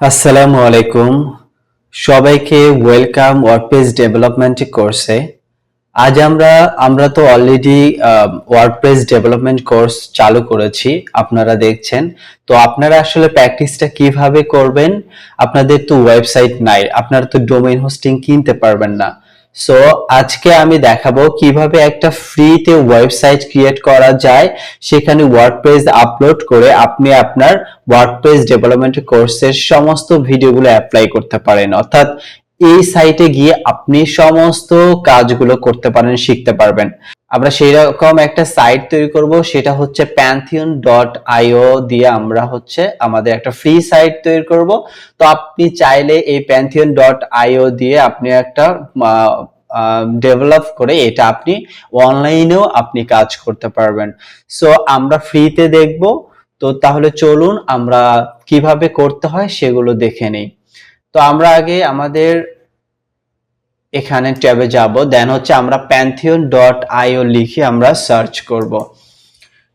আসসালামু আলাইকুম। সবাইকে ওয়েলকাম ওয়ার্ডপ্রেস ডেভেলপমেন্ট কোর্সে। আজ আমরা আমরা তো অলরেডি ওয়ার্ডপ্রেস ডেভেলপমেন্ট কোর্স চালু করেছি, আপনারা দেখছেন। তো আপনারা আসলে প্র্যাকটিসটা কীভাবে করবেন? আপনাদের তো ওয়েবসাইট নাই, আপনারা তো ডোমেইন হোস্টিং কিনতে পারবেন না। সো আজকে আমি দেখাবো কীভাবে একটা ফ্রিতে ওয়েবসাইট ক্রিয়েট করা যায়, সেখানে ওয়ার্ডপ্রেস আপলোড করে আপনি আপনার ওয়ার্ডপ্রেস ডেভেলপমেন্ট কোর্সের সমস্ত ভিডিওগুলো অ্যাপ্লাই করতে পারেন। অর্থাৎ, এই সাইটে গিয়ে আপনি সমস্ত কাজগুলো করতে পারেন, শিখতে পারবেন। আমরা সেই রকম একটা সাইট তৈরি করব, সেটা হচ্ছে প্যান্থিয়ন ডট আইও দিয়ে আমরা হচ্ছে আমাদের একটা ফ্রি সাইট তৈরি করব। তো আপনি চাইলে এই প্যান্থিয়ন ডট আইও দিয়ে আপনি একটা ডেভেলপ করে এটা আপনি অনলাইনেও আপনি কাজ করতে পারবেন। সো আমরা ফ্রিতে দেখব। তো তাহলে চলুন আমরা কীভাবে করতে হয় সেগুলো দেখে নেই। তো আমরা আগে আমাদের এখানে ট্যাবে যাব। দেন হচ্ছে আমরা প্যান্থিয়ন ডট আইও লিখে আমরা সার্চ করব।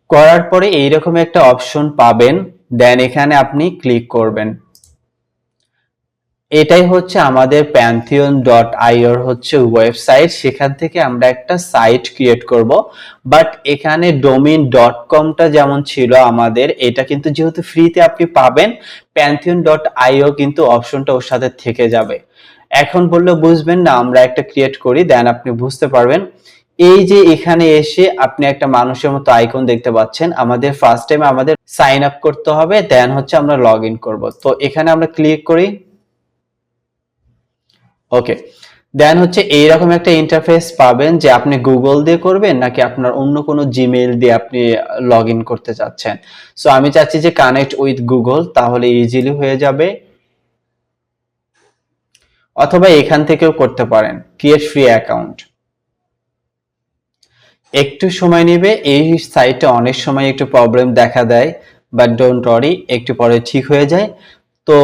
করার পরে এইরকম একটা অপশন পাবেন। দেন এখানে আপনি ক্লিক করবেন। এটাই হচ্ছে আমাদের প্যান্থিয়ন ডট আইওর হচ্ছে ওয়েবসাইট সেখান থেকে আমরা একটা সাইট ক্রিয়েট করব। বাট এখানে ডোমিন ডট কমটা যেমন ছিল আমাদের, এটা কিন্তু যেহেতু ফ্রিতে আপনি পাবেন প্যান্থিয়ন ডট আইও কিন্তু অপশনটা ওর সাথে থেকে যাবে। এখন বললে বুঝবেন না, আমরা একটা ক্রিয়েট করি দেন আপনি বুঝতে পারবেন। এই যে এখানে এসে আপনি একটা মানুষের মতো আইকন দেখতে পাচ্ছেন, আমাদের ফার্স্ট টাইম আমাদের সাইন আপ করতে হবে দেন হচ্ছে আমরা লগ ইন করব। তো এখানে আমরা ক্লিক করি। ওকে দেন হচ্ছে এইরকম একটা ইন্টারফেস পাবেন যে আপনি গুগল দিয়ে করবেন, নাকি আপনার অন্য কোনো জিমেইল দিয়ে আপনি লগ করতে চাচ্ছেন। সো আমি চাচ্ছি যে কানেক্ট উইথ গুগল তাহলে ইজিলি হয়ে যাবে। অথবা এখান থেকেও করতে পারেন ক্রিয়েট ফ্রি অ্যাকাউন্ট একটু সময় নেবে, এই সাইটে অনেক সময় একটু প্রবলেম দেখা দেয় বাট ডোন্ট ওয়ারি একটু পরে ঠিক হয়ে যায়। তো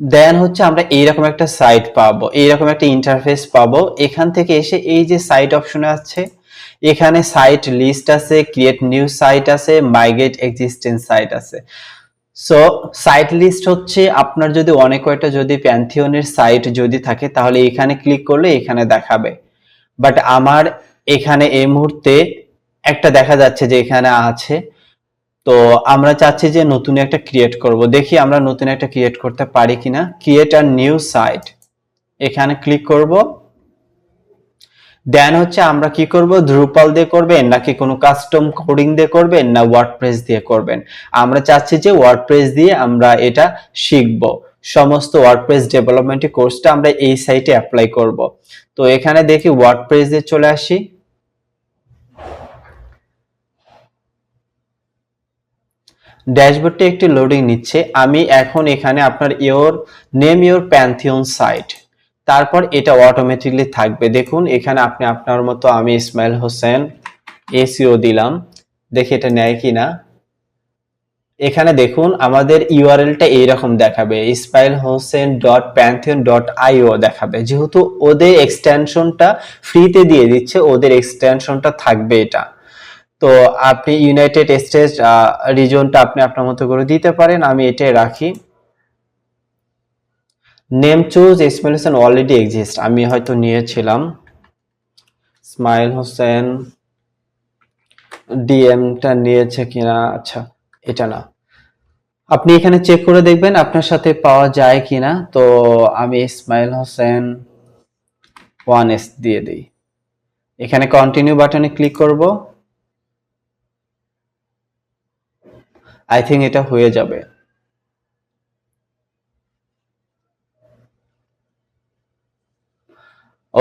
দেন হচ্ছে আমরা এইরকম একটা সাইট পাবো, এইরকম একটা ইন্টারফেস পাবো, এখান থেকে এসে এই যে সাইট অপশনে আছে, এখানে সাইট লিস্ট আছে ক্রিয়েট নিউ সাইট আছে মাইগ্রেট এক্সিস্টেন্স সাইট আছে। সো সাইট লিস্ট হচ্ছে আপনার যদি অনেক কয়টা যদি প্যান্থিয়নের সাইট যদি থাকে, তাহলে এখানে ক্লিক করলে এখানে দেখাবে। বাট আমার এখানে এই মুহূর্তে একটা দেখা যাচ্ছে যে এখানে আছে। তো আমরা চাচ্ছি যে নতুন একটা ক্রিয়েট করব। দেখি আমরা নতুন একটা ক্রিয়েট করতে পারি কিনা। ক্রিয়েট আর নিউ সাইট এখানে ক্লিক করব। দেন হচ্ছে আমরা কি করব? দ্রুপাল দিয়ে করবেন, নাকি কোনো কাস্টম কোডিং দিয়ে করবেন, না ওয়ার্ডপ্রেস দিয়ে করবেন? আমরা চাচ্ছি যে ওয়ার্ডপ্রেস দিয়ে আমরা এটা শিখব। সমস্ত ওয়ার্ডপ্রেস ডেভেলপমেন্টের কোর্সটা আমরা এই সাইটে অ্যাপ্লাই করব। তো এখানে দেখি ওয়ার্ডপ্রেস দিয়ে চলে আসি। ড্যাশবোর্ডটি একটি লোডিং নিচ্ছে। আমি এখন এখানে আপনার your name your Pantheon site তারপর এটা অটোমেটিকলি থাকবে। দেখুন, এখানে আপনি আপনার মতো আমি ইসমাইল হোসেন এসিও দিলাম। দেখি এটা নেয় কিনা। এখানে দেখুন, আমাদের ইউআরএলটা এইরকম দেখাবে। Ismail Hossain dot Pantheon dot I O দেখাবে। যেহেতু ওদের এক্সটেনশনটা ফ্রিতে দিয়ে দিচ্ছে, ওদের এক্সটেনশনটা থাকবে এটা। তো আপনি ইউনাইটেড স্টেটস রিজনটা আপনি আপনার মতো করে দিতে পারেন। আমি এটাই রাখি। Name choose Ismail already exist আমি হয়তো নিয়েছিলাম। ইসমাইল হোসেন ডিএমটা নিয়েছে কিনা? আচ্ছা এটা না। আপনি এখানে চেক করে দেখবেন আপনার সাথে পাওয়া যায় কিনা। তো আমি ইসমাইল হোসেন ওয়ান এস দিয়ে দিই। এখানে কন্টিনিউ বাটনে ক্লিক করব। আই থিঙ্ক এটা হয়ে যাবে।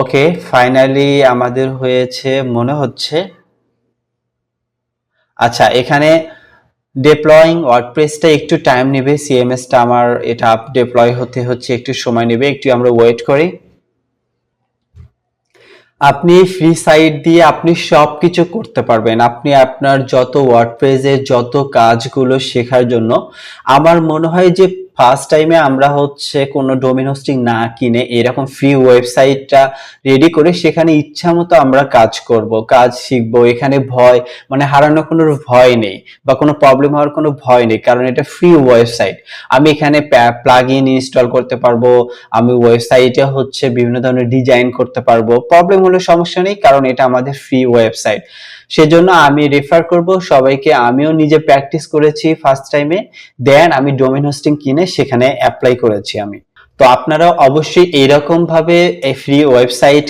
ওকে ফাইনালি আমাদের হয়েছে, মনে হচ্ছে। আচ্ছা এখানে ডিপ্লয়িং ওয়ার্ডপ্রেসটা একটু টাইম নেবে সিএমএসটা আমার এটা ডিপ্লয় হতে হচ্ছে, একটু সময় নেবে, একটু আমরা ওয়েট করি। আপনি ফ্রি সাইট দিয়ে আপনি সব কিছু করতে পারবেন, আপনি আপনার যত ওয়ার্ডপ্রেসের যত কাজগুলো শেখার জন্য। আমার মনে হয় যে ফার্স্ট টাইমে আমরা হচ্ছে কোনো ডোমেন হোস্টিং না কিনে এরকম ফ্রি ওয়েবসাইটটা রেডি করে সেখানে ইচ্ছা মতো আমরা কাজ করব, কাজ শিখব, এখানে ভয় মানে হারানোর কোনো ভয় নেই বা কোনো প্রবলেম হওয়ার কোনো ভয় নেই, কারণ এটা ফ্রি ওয়েবসাইট আমি এখানে প্লাগ ইন ইনস্টল করতে পারব, আমি ওয়েবসাইটে হচ্ছে বিভিন্ন ধরনের ডিজাইন করতে পারব। প্রবলেম হলে সমস্যা নেই, কারণ এটা আমাদের ফ্রি ওয়েবসাইট সেজন্য আমি রেফার করব, সবাইকে আমিও নিজে প্র্যাকটিস করেছি ফার্স্ট টাইমে দেন আমি ডোমেন হোস্টিং কিনে সেখানে অ্যাপ্লাই করেছি আমি। তো আপনারা অবশ্যই এইরকম ভাবে ফ্রি ওয়েবসাইট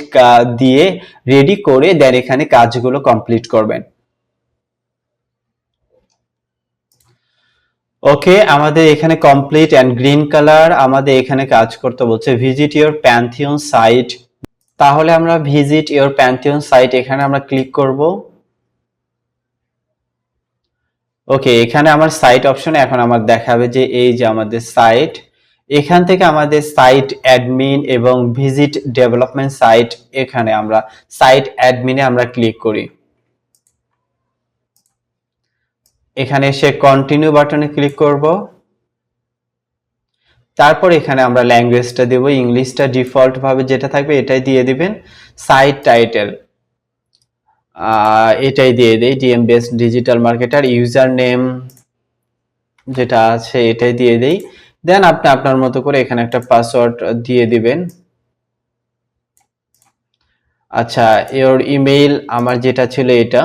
দিয়ে রেডি করে দেন এখানে কাজগুলো কমপ্লিট করবেন। ওকে, আমাদের এখানে কমপ্লিট অ্যান্ড গ্রিন কালার আমাদের এখানে কাজ করতে বলছে ভিজিট ইওর প্যান্থিয়ন সাইট তাহলে আমরা ভিজিট ইওর প্যান্থিয়ন সাইট এখানে আমরা ক্লিক করব। ওকে এখানে আমার সাইট অপশনে এখন আমার দেখাবে যে এই যে আমাদের সাইট এখান থেকে আমাদের সাইট অ্যাডমিন এবং ভিজিট ডেভেলপমেন্ট সাইট এখানে আমরা সাইট অ্যাডমিনে আমরা ক্লিক করি। এখানে এসে কন্টিনিউ বাটনে ক্লিক করব। তারপর এখানে আমরা ল্যাঙ্গুয়েজটা দেব ইংলিশটা ডিফল্ট ভাবে যেটা থাকবে এটাই দিয়ে দিবেন। সাইট টাইটেল এটাই দিয়ে দেই DM best digital marketer user name যেটা আছে এটাই দিয়ে দেই। দেন আপনি আপনার মতো করে এখানে একটা পাসওয়ার্ড দিয়ে দিবেন। আচ্ছা এর ইমেইল আমার যেটা ছিল এটা।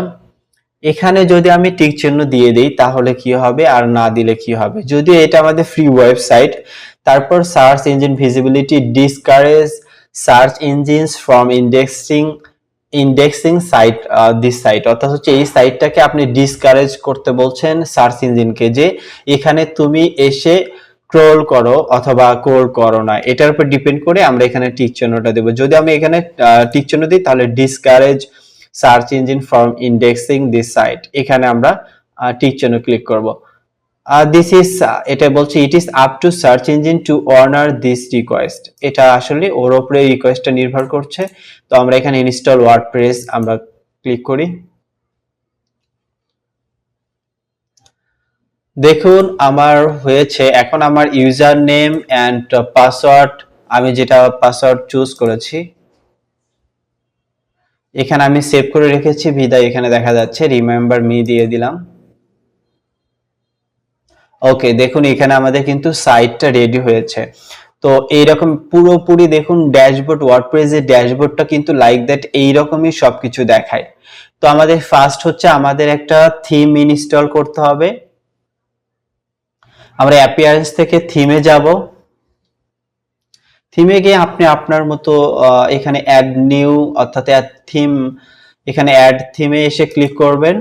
এখানে যদি আমি টিক চিহ্ন দিয়ে দিই, তাহলে কি হবে? আর না দিলে কি হবে? যদি এটা আমাদের ফ্রি ওয়েবসাইট তারপর search engine visibility discourage search engines from indexing indexing site this site অর্থাৎ হচ্ছে এই সাইটটাকে আপনি ডিসকারেজ করতে বলছেন সার্চ ইঞ্জিনকে যে এখানে তুমি এসে ক্রোল করো অথবা ক্রোল করো না। এটার উপর ডিপেন্ড করে আমরা এখানে টিক চিহ্নটা দেবো। যদি আমি এখানে টিক চিহ্ন দিই, তাহলে discourage search engine from indexing this site এখানে আমরা টিক চিহ্ন ক্লিক করব। দিস ইজ এটা বলছে it is up to search engine to honour this request এটা আসলে ওর উপরে রিকোয়েস্টটা নির্ভর করছে। তো আমরা এখানে ইনস্টল ওয়ার্ডপ্রেস আমরা ক্লিক করি। দেখুন, আমার হয়েছে, এখন আমার ইউজার নেম অ্যান্ড পাসওয়ার্ড আমি যেটা পাসওয়ার্ড চুজ করেছি। এখানে আমি সেভ করে রেখেছি, বিদায়, এখানে দেখা যাচ্ছে রিমেম্বার মি দিয়ে দিলাম। ওকে দেখুন, এখানে আমাদের কিন্তু সাইটটা রেডি হয়েছে। তো এইরকম পুরোপুরি দেখুন ড্যাশবোর্ড ওয়ার্ডপ্রেসের ড্যাশবোর্ডটা কিন্তু লাইক দ্যাট এইরকমই সবকিছু দেখায়। তো আমাদের ফার্স্ট হচ্ছে আমাদের একটা থিম ইনস্টল করতে হবে। আমরা অ্যাপিয়ারেন্স থেকে থিমে যাব। থিমে গিয়ে আপনি আপনার মতো এখানে অ্যাড নিউ অর্থাৎ অ্যাড থিম এখানে অ্যাড থিমে এসে ক্লিক করবেন।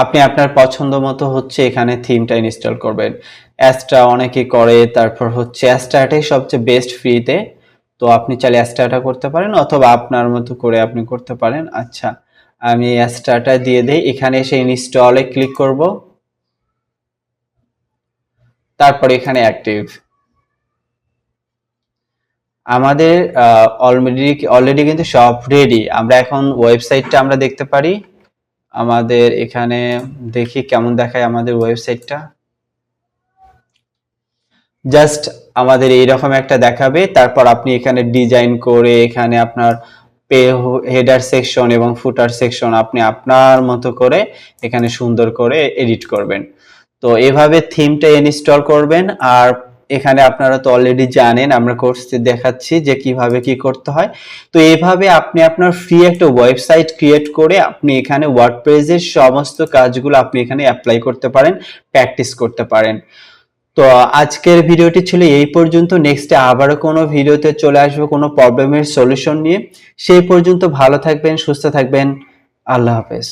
আপনি আপনার পছন্দ মতো হচ্ছে এখানে থিমটা ইনস্টল করবেন। অ্যাস্ট্রা অনেকে করে, তারপর হচ্ছে অ্যাস্ট্রাটাই সবচেয়ে বেস্ট ফ্রিতে তো আপনি চাইলে অ্যাস্ট্রাটা করতে পারেন অথবা আপনার মতো করে আপনি করতে পারেন। আচ্ছা আমি অ্যাস্ট্রাটা দিয়ে দিই। এখানে এসে ইনস্টলে ক্লিক করব। তারপর এখানে অ্যাক্টিভ আমাদের অলরেডি অলরেডি কিন্তু সব রেডি আমরা এখন ওয়েবসাইটটা আমরা দেখতে পারি। আমাদের এখানে দেখি কেমন দেখায় আমাদের ওয়েবসাইটটা। জাস্ট আমাদের এইরকম একটা দেখাবে, তারপর আপনি এখানে ডিজাইন করে এখানে আপনার পে হেডার সেকশন এবং ফুটার সেকশন আপনি আপনার মতো করে এখানে সুন্দর করে এডিট করবেন। তো এভাবে থিমটা ইনস্টল করবেন আর এখানে আপনারা তো অলরেডি জানেন, আমরা কোর্সে দেখাচ্ছি যে কীভাবে কি করতে হয়। তো এইভাবে আপনি আপনার ফ্রি একটা ওয়েবসাইট ক্রিয়েট করে আপনি এখানে ওয়ার্ডপ্রেসের সমস্ত কাজগুলো আপনি এখানে অ্যাপ্লাই করতে পারেন প্র্যাকটিস করতে পারেন। তো আজকের ভিডিওটি ছিল এই পর্যন্ত। নেক্সটে আবারও কোনো ভিডিওতে চলে আসব, কোনো প্রবলেমের সলিউশন নিয়ে। সেই পর্যন্ত ভালো থাকবেন, সুস্থ থাকবেন। আল্লাহ হাফেজ।